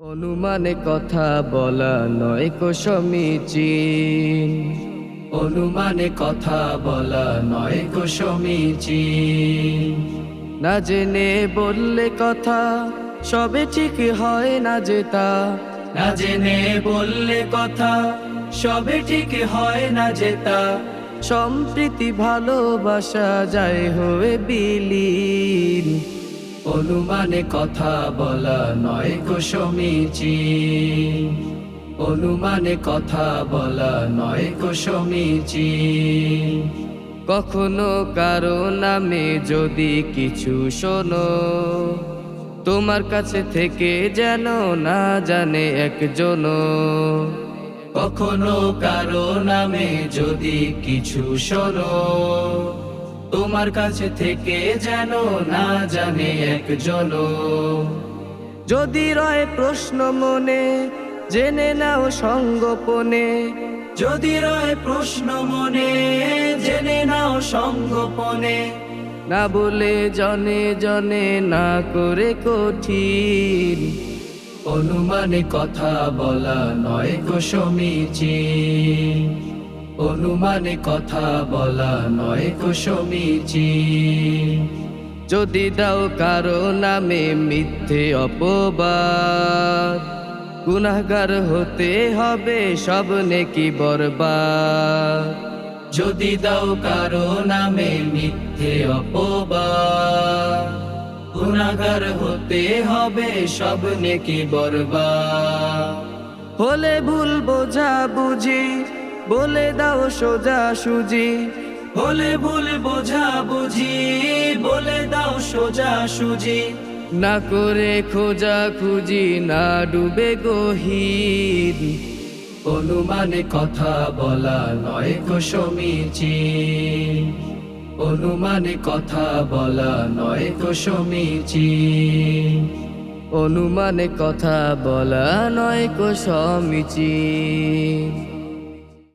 অনুমানে কথা বলা নয় কো অনুমানে কথা বলা নয় কো না জেনে বললে কথা সবে ঠিক হয় না যেতা না জেনে বললে কথা সবে ঠিক হয় না যেতা সম্প্রীতি ভালোবাসা যায় হয়ে বিলীন। অনুমানে কথা বলা নয় সমীচীন অনুমানে কথা বলা নয় সমীচীন কখনো কারও নামে যদি কিছু শোনো, তোমার কাছে থেকে যেন না জানে একজন কখনো কারও নামে যদি কিছু শোনো তোমার কাছে থেকে যেন না জানে একজন যদি রয় প্রশ্ন মনে, জেনে নাও সঙ্গোপনে। যদি রয় প্রশ্ন মনে, জেনে নাও সঙ্গোপনে। না বলে জনে জনে, না করে কঠিন। অনুমানে কথা বলা নয় কো সমীচীন। অনুমানে কথা বলা নয় কো সমীচীন যদি দাও কারও নামে মিথ্যে অপবাদ, গুনাহগার হতে হবে সব নেকি বরবাদ। যদি দাও কারও নামে মিথ্যে অপবাদ, গুনাহগার হতে হবে সব নেকি বরবাদ। হলে ভুল বোঝা বুঝি বলে দাও সোজা সুজি। বলে ভুল বোঝা বুঝি বলে দাও সোজা সুজি। না করে খোঁজা খুঁজি না ডুবে গহীন। অনুমানে কথা বলা নয় কো সমীচীন। অনুমানে কথা বলা নয় কো সমীচীন। অনুমানে কথা বলা নয় কো সমীচীন।